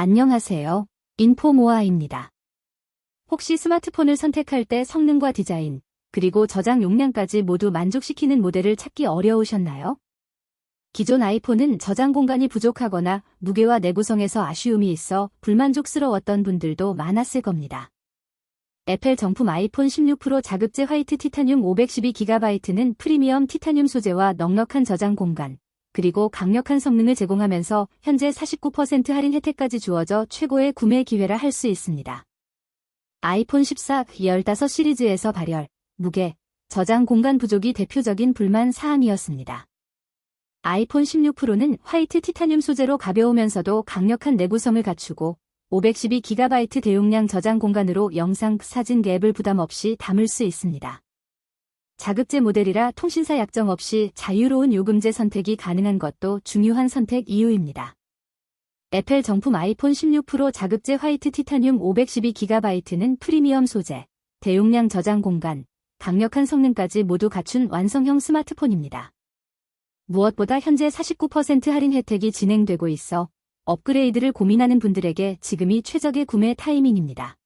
안녕하세요. 인포모아입니다. 혹시 스마트폰을 선택할 때 성능과 디자인, 그리고 저장 용량까지 모두 만족시키는 모델을 찾기 어려우셨나요? 기존 아이폰은 저장 공간이 부족하거나 무게와 내구성에서 아쉬움이 있어 불만족스러웠던 분들도 많았을 겁니다. 애플 정품 아이폰 16 프로 자급제 화이트 티타늄 512GB는 프리미엄 티타늄 소재와 넉넉한 저장 공간, 그리고 강력한 성능을 제공하면서 현재 49% 할인 혜택까지 주어져 최고의 구매 기회라 할 수 있습니다. 아이폰 14, 15 시리즈에서 발열, 무게, 저장 공간 부족이 대표적인 불만 사항이었습니다. 아이폰 16 프로는 화이트 티타늄 소재로 가벼우면서도 강력한 내구성을 갖추고 512GB 대용량 저장 공간으로 영상, 사진 앱을 부담 없이 담을 수 있습니다. 자급제 모델이라 통신사 약정 없이 자유로운 요금제 선택이 가능한 것도 중요한 선택 이유입니다. 애플 정품 아이폰 16 프로 자급제 화이트 티타늄 512GB는 프리미엄 소재, 대용량 저장 공간, 강력한 성능까지 모두 갖춘 완성형 스마트폰입니다. 무엇보다 현재 49% 할인 혜택이 진행되고 있어 업그레이드를 고민하는 분들에게 지금이 최적의 구매 타이밍입니다.